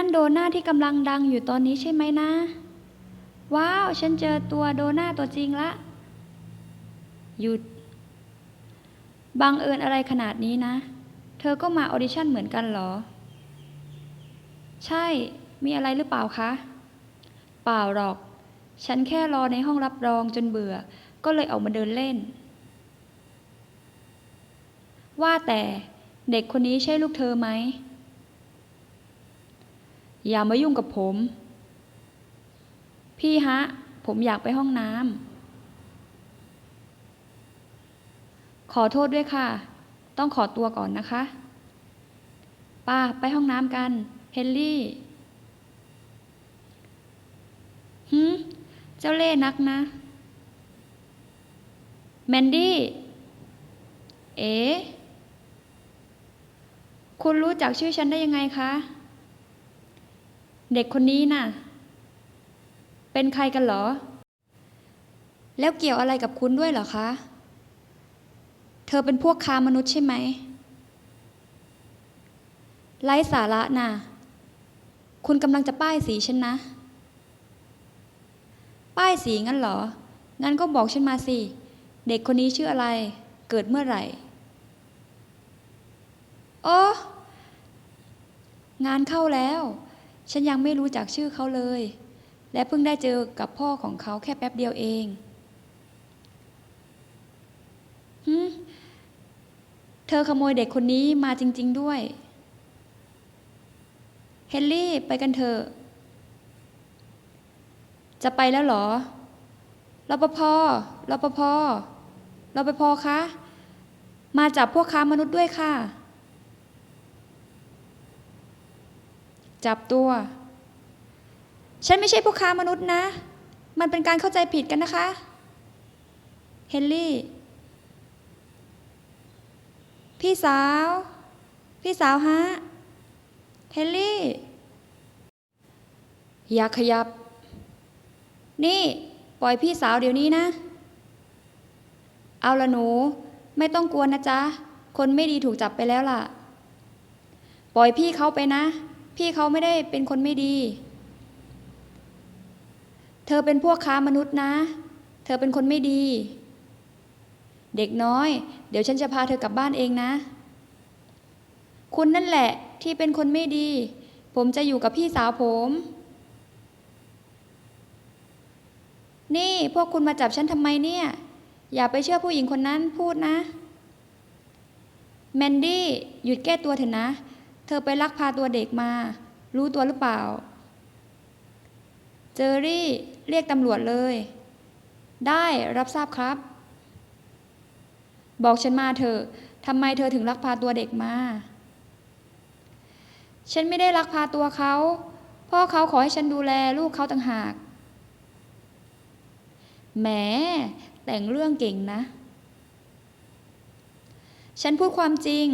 นั่นโดน่าที่กำลังดังอยู่ตอนนี้ใช่ไหมนะ ว้าว ฉันเจอตัวโดน่าตัวจริงละ หยุด บังเอิญอะไรขนาดนี้นะ เธอก็มาออดิชั่นเหมือนกันเหรอ ใช่ มีอะไรหรือเปล่าคะ เปล่าหรอก ฉันแค่รอในห้องรับรองจนเบื่อ ก็เลยออกมาเดินเล่น ว่าแต่เด็กคนนี้ใช่ลูกเธอไหม อย่ามายุ่งกับผม พี่ฮะ ผมอยากไปห้องน้ำขอโทษด้วยค่ะ ต้องขอตัวก่อนนะคะป้าไปห้องน้ำกัน เฮนรี่หืมเจ้าเล่นักนะ แมนดี้ เอ๋คุณรู้จักชื่อฉันได้ยังไงคะ เด็กคนนี้น่ะ เป็นใครกันเหรอ แล้วเกี่ยวอะไรกับคุณด้วยเหรอคะ เธอเป็นพวกค้ามนุษย์ใช่ไหม ไร้สาระน่ะ คุณกำลังจะป้ายสีฉันนะ ป้ายสีงั้นเหรอ งั้นก็บอกฉันมาสิ เด็กคนนี้ชื่ออะไร เกิดเมื่อไหร่โอ้งานเข้าแล้ว ฉันยังไม่รู้จักชื่อเขาเลย และเพิ่งได้เจอกับพ่อของเขาแค่แป๊บเดียวเองหึเธอขโมยเด็กคนนี้มาจริง ๆด้วย เฮนรี่ไปกันเถอะ จะไปแล้วเหรอรปภรปภรปภคะ มาจับพวกค้ามนุษย์ด้วยค่ะ จับตัว ฉันไม่ใช่พวกค้ามนุษย์นะ มันเป็นการเข้าใจผิดกันนะคะ เฮนรี่ พี่สาว พี่สาวฮะ เฮนรี่ อย่าขยับ นี่ ปล่อยพี่สาวเดี๋ยวนี้นะ เอาละหนู ไม่ต้องกลัวนะจ๊ะ คนไม่ดีถูกจับไปแล้วล่ะ ปล่อยพี่เขาไปนะ พี่เขาไม่ได้เป็นคนไม่ดี เธอเป็นพวกค้ามนุษย์นะ เธอเป็นคนไม่ดี เด็กน้อย เดี๋ยวฉันจะพาเธอกลับบ้านเองนะ คุณนั่นแหละที่เป็นคนไม่ดี ผมจะอยู่กับพี่สาวผม นี่พวกคุณมาจับฉันทำไมเนี่ย อย่าไปเชื่อผู้หญิงคนนั้นพูดนะ แมนดี้หยุดแก้ตัวเถอะนะ เธอไปลักพาตัวเด็กมา รู้ตัวหรือเปล่า เจอรี่เรียกตำรวจเลย ได้รับทราบครับ บอกฉันมาเถอะทำไมเธอถึงลักพาตัวเด็กมา ฉันไม่ได้ลักพาตัวเขา พ่อเขาขอให้ฉันดูแลลูกเขาต่างหาก แหม แต่งเรื่องเก่งนะ ฉันพูดความจริง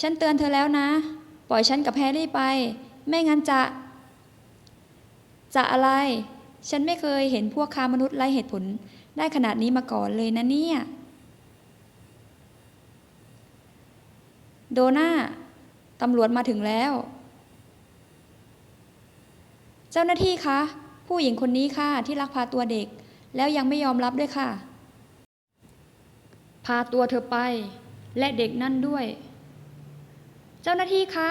ฉันเตือนเธอแล้วนะ ปล่อยฉันกับแฮร์รี่ไป ไม่งั้นจะ จะอะไร ฉันไม่เคยเห็นพวกค้ามนุษย์ไร้เหตุผลได้ขนาดนี้มาก่อนเลยนะเนี่ย โดน่าตำรวจมาถึงแล้ว เจ้าหน้าที่คะ ผู้หญิงคนนี้ค่ะที่ลักพาตัวเด็ก แล้วยังไม่ยอมรับด้วยค่ะ พาตัวเธอไป และเด็กนั่นด้วย เจ้าหน้าที่คะ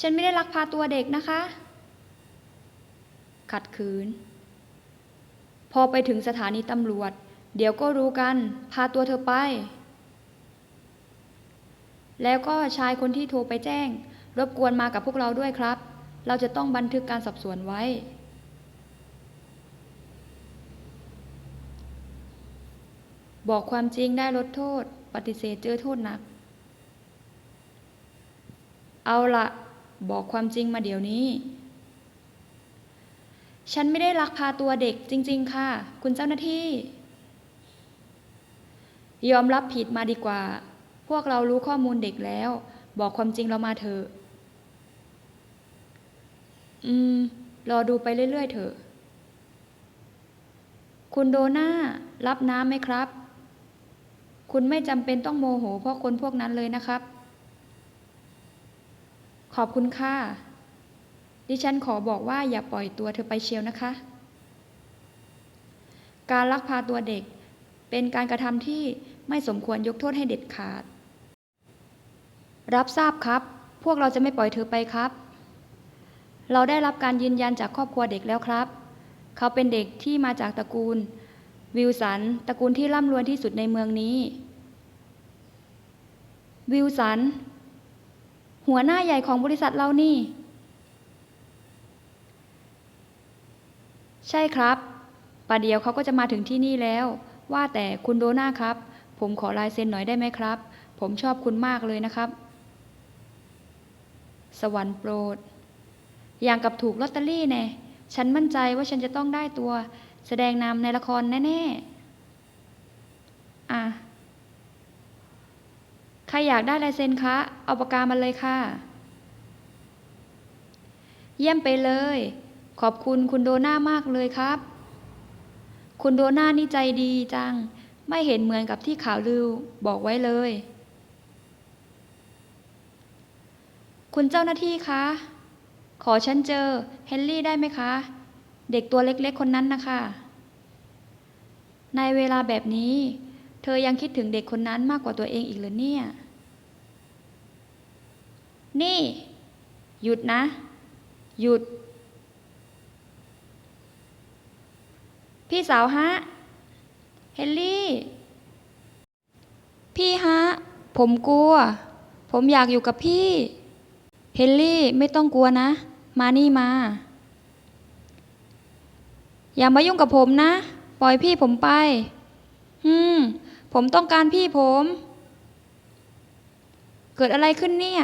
ฉันไม่ได้ลักพาตัวเด็กนะคะ ขัดขืน พอไปถึงสถานีตำรวจ เดี๋ยวก็รู้กัน พาตัวเธอไป แล้วก็ชายคนที่โทรไปแจ้ง รบกวนมากับพวกเราด้วยครับ เราจะต้องบันทึกการสอบสวนไว้ บอกความจริงได้ลดโทษ ปฏิเสธเจอโทษหนัก เอาละบอกความจริงมาเดี๋ยวนี้ ฉันไม่ได้ลักพาตัวเด็กจริง ๆ ค่ะ คุณเจ้าหน้าที่ ยอมรับผิดมาดีกว่า พวกเรารู้ข้อมูลเด็กแล้ว บอกความจริงเรามาเถอะ อืม รอดูไปเรื่อย ๆ เถอะ คุณโดน่ารับน้ำไหมครับ คุณไม่จำเป็นต้องโมโหเพราะคนพวกนั้นเลยนะครับ ขอบคุณค่ะ ดิฉันขอบอกว่าอย่าปล่อยตัวเธอไปเชียวนะคะ การลักพาตัวเด็กเป็นการกระทำที่ไม่สมควรยกโทษให้เด็ดขาด รับทราบครับ พวกเราจะไม่ปล่อยเธอไปครับ เราได้รับการยืนยันจากครอบครัวเด็กแล้วครับ เขาเป็นเด็กที่มาจากตระกูล วิลสัน ตระกูลที่ร่ำรวยที่สุดในเมืองนี้ วิลสัน หัวหน้าใหญ่ของบริษัทเรานี่ ใช่ครับป่าเดียวเขาก็จะมาถึงที่นี่แล้ว ว่าแต่คุณโดน่าครับ ผมขอลายเซ็นหน่อยได้ไหมครับ ผมชอบคุณมากเลยนะครับ สวรรค์โปรด อย่างกับถูกลอตเตอรี่แน่ฉันมั่นใจว่าฉันจะต้องได้ตัว แสดงนำในละครแน่ ๆ อะ รอยากได้ลายเซ็นคะเอาปากกามาเลยค่ะ เยี่ยมไปเลย ขอบคุณคุณโดน่ามากเลยครับ คุณโดน่านี่ใจดีจัง ไม่เห็นเหมือนกับที่ข่าวลือบอกไว้เลย คุณเจ้าหน้าที่คะ ขอฉันเจอเฮนรี่ได้ไหมคะ เด็กตัวเล็กๆคนนั้นนะคะในเวลาแบบนี้ เธอยังคิดถึงเด็กคนนั้นมากกว่าตัวเองอีกเหรือเนี่ย นี่ หยุดนะ หยุด พี่สาวฮะ เฮนรี่ พี่ฮะ ผมกลัว ผมอยากอยู่กับพี่ เฮนรี่ไม่ต้องกลัวนะ มานี่มา อย่ามายุ่งกับผมนะ ปล่อยพี่ผมไป อืม ผมต้องการพี่ผม เกิดอะไรขึ้นเนี่ย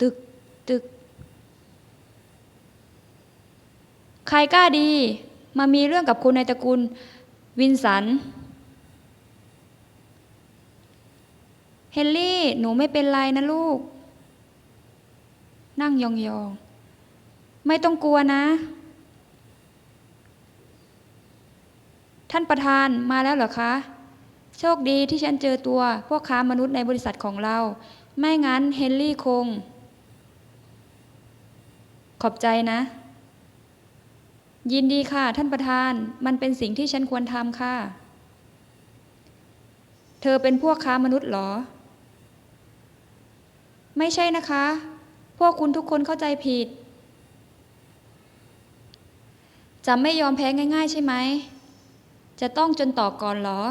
ตึก ตึก ใครกล้าดี มามีเรื่องกับคุณในตระกูลวินสัน เฮนรี่ หนูไม่เป็นไรนะลูก นั่งยองๆ ไม่ต้องกลัวนะ ท่านประธานมาแล้วเหรอคะ โชคดีที่ฉันเจอตัวพวกค้ามนุษย์ในบริษัทของเรา ไม่งั้นเฮนรี่คง ขอบใจนะ ยินดีค่ะ ท่านประธาน มันเป็นสิ่งที่ฉันควรทำค่ะ เธอเป็นพวกค้ามนุษย์เหรอ ไม่ใช่นะคะ พวกคุณทุกคนเข้าใจผิด จะไม่ยอมแพ้ง่าย ๆ ใช่ไหม จะต้องจนตอก่อนเหรอ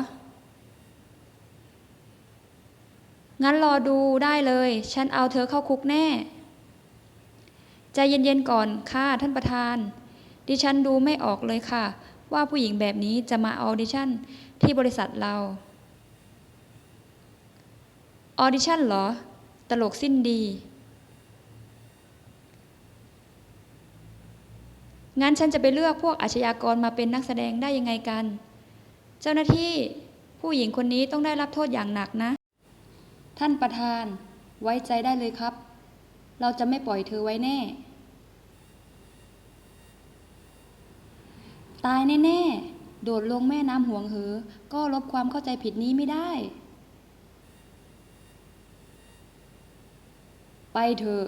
งั้นรอดูได้เลย ฉันเอาเธอเข้าคุกแน่ ใจเย็นๆก่อนค่ะท่านประธาน ดิฉันดูไม่ออกเลยค่ะ ว่าผู้หญิงแบบนี้จะมาออดิชั่นที่บริษัทเรา ออดิชั่นเหรอ ตลกสิ้นดี งั้นฉันจะไปเลือกพวกอาชญากรมาเป็นนักแสดงได้ยังไงกัน เจ้าหน้าที่ผู้หญิงคนนี้ต้องได้รับโทษอย่างหนักนะ ท่านประธานไว้ใจได้เลยครับ เราจะไม่ปล่อยเธอไว้แน่ ตายแน่ๆ โดดลงแม่น้ำห่วงเหอ ก็ลบความเข้าใจผิดนี้ไม่ได้ ไปเถอะ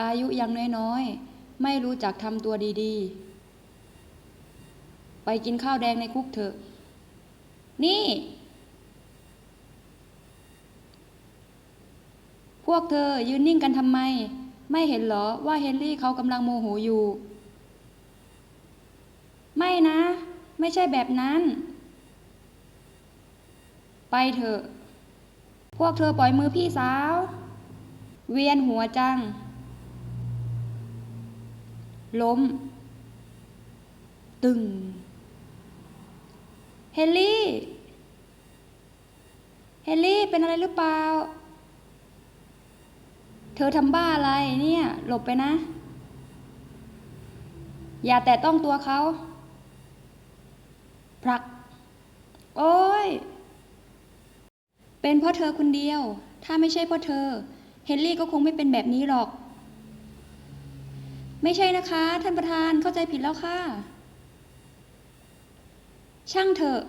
อายุยังน้อยๆ ไม่รู้จักทำตัวดีๆ ไปกินข้าวแดงในคุกเถอะ นี่ วกเธอยืนนิ่งกันทำไม ไม่เห็นเหรอว่าเฮนรี่เขากำลังโมโหอยู่ ไม่นะ ไม่ใช่แบบนั้น ไปเถอะ พวกเธอปล่อยมือพี่สาว เวียนหัวจัง ล้ม ตึง เฮนรี่ เฮนรี่เป็นอะไรหรือเปล่า เธอทำบ้าอะไรเนี่ย หลบไปนะ อย่าแตะต้องตัวเขาผลัก โอ้ย เป็นเพราะเธอคนเดียว ถ้าไม่ใช่เพราะเธอ เฮนรี่ก็คงไม่เป็นแบบนี้หรอก ไม่ใช่นะคะ ท่านประธานเข้าใจผิดแล้วค่ะ ช่างเถอะ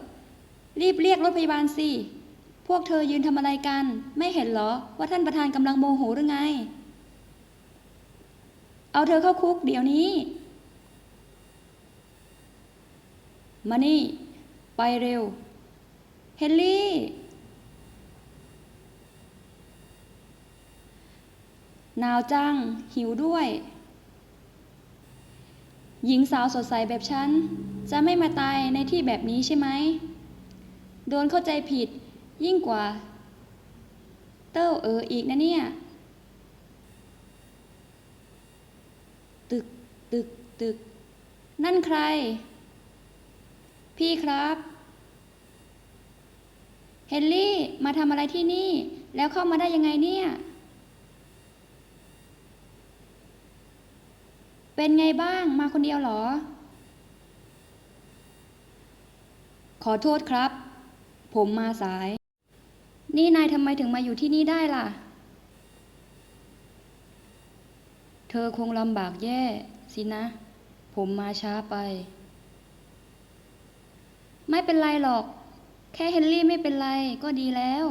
รีบเรียกรถพยาบาลสิ พวกเธอยืนทำอะไรกัน ไม่เห็นเหรอ ว่าท่านประธานกำลังโมโหหรือไง เอาเธอเข้าคุกเดี๋ยวนี้ มานี่ ไปเร็ว เฮนรี่หนาวจัง หิวด้วย หญิงสาวสดใสแบบฉัน จะไม่มาตายในที่แบบนี้ใช่ไหม โดนเข้าใจผิด ยิ่งกว่า เต้าเอออีกนะเนี่ย ตึก ตึก ตึก นั่นใคร พี่ครับ เฮนรี่มาทำอะไรที่นี่ แล้วเข้ามาได้ยังไงเนี่ย เป็นไงบ้างมาคนเดียวหรอ ขอโทษครับ ผมมาสาย นี่นายทำไมถึงมาอยู่ที่นี่ได้ล่ะ เธอคงลำบากแย่สินะ ผมมาช้าไป ไม่เป็นไรหรอก แค่เฮนรี่ไม่เป็นไรก็ดีแล้ว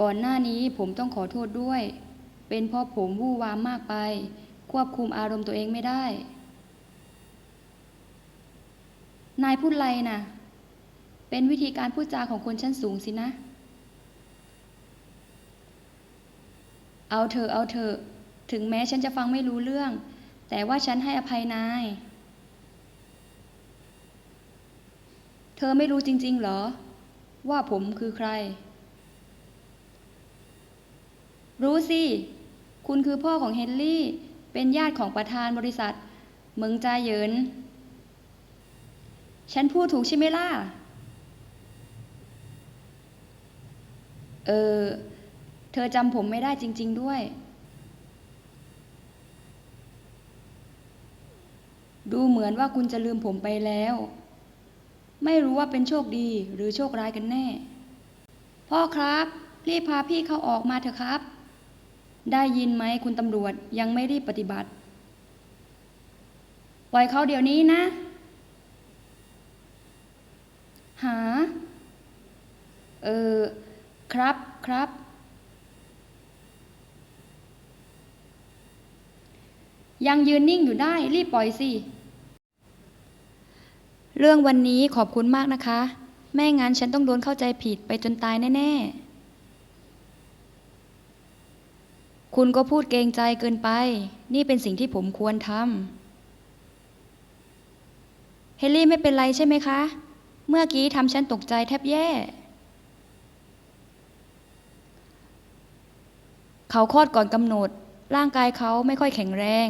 ก่อนหน้านี้ผมต้องขอโทษด้วย เป็นเพราะผมวู่วามมากไป ควบคุมอารมณ์ตัวเองไม่ได้ นายพูดไรนะ่ะ เป็นวิธีการพูดจาของคนชั้นสูงสินะ เอาเธอะเอาเธอะถึงแม้ฉันจะฟังไม่รู้เรื่อง แต่ว่าฉันให้อภัยนาย เธอไม่รู้จริง ๆ เหรอ ว่าผมคือใคร รู้สิ คุณคือพ่อของเฮนรี่ เป็นญาติของประธานบริษัทเหมิงจาเยิน ฉันพูดถูกใช่ไหมล่ะ เออ เธอจำผมไม่ได้จริง ๆ ด้วย ดูเหมือนว่าคุณจะลืมผมไปแล้ว ไม่รู้ว่าเป็นโชคดีหรือโชคร้ายกันแน่ พ่อครับ รีบพาพี่เขาออกมาเถอะครับ ได้ยินไหมคุณตำรวจยังไม่รีบปฏิบัติ ปล่อยเขาเดี๋ยวนี้นะ หา เออ ครับครับ ยังยืนนิ่งอยู่ได้รีบปล่อยสิ เรื่องวันนี้ขอบคุณมากนะคะ แม่งั้นฉันต้องโดนเข้าใจผิดไปจนตายแน่ ๆ คุณก็พูดเกรงใจเกินไป นี่เป็นสิ่งที่ผมควรทำเฮนรี่ไม่เป็นไรใช่ไหมคะ เมื่อกี้ทำฉันตกใจแทบแย่ เขาคลอดก่อนกำหนด ร่างกายเขาไม่ค่อยแข็งแรง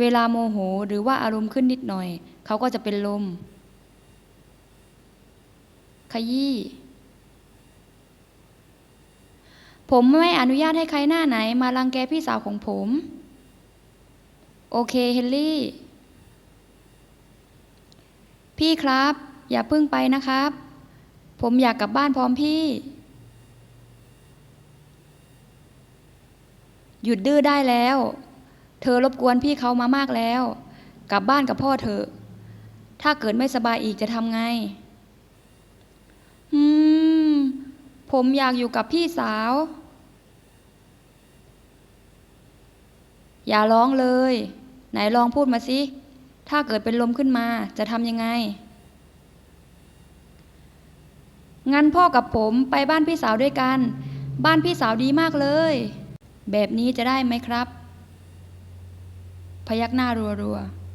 เวลาโมโหหรือว่าอารมณ์ขึ้นนิดหน่อย เขาก็จะเป็นลม ขยี้ ผมไม่อนุญาตให้ใครหน้าไหน มารังแกพี่สาวของผม โอเคเฮนรี่ พี่ครับ อย่าเพิ่งไปนะครับ ผมอยากกลับบ้านพร้อมพี่ หยุดดื้อได้แล้ว เธอรบกวนพี่เขามามากแล้ว กลับบ้านกับพ่อเถอถ้าเกิดไม่สบายอีกจะทำไง อืม ผมอยากอยู่กับพี่สาว อย่าร้องเลย ไหนลองพูดมาสิ ถ้าเกิดเป็นลมขึ้นมาจะทำยังไง งั้นพ่อกับผมไปบ้านพี่สาวด้วยกัน บ้านพี่สาวดีมากเลย แบบนี้จะได้ไหมครับ พยักหน้ารัวๆ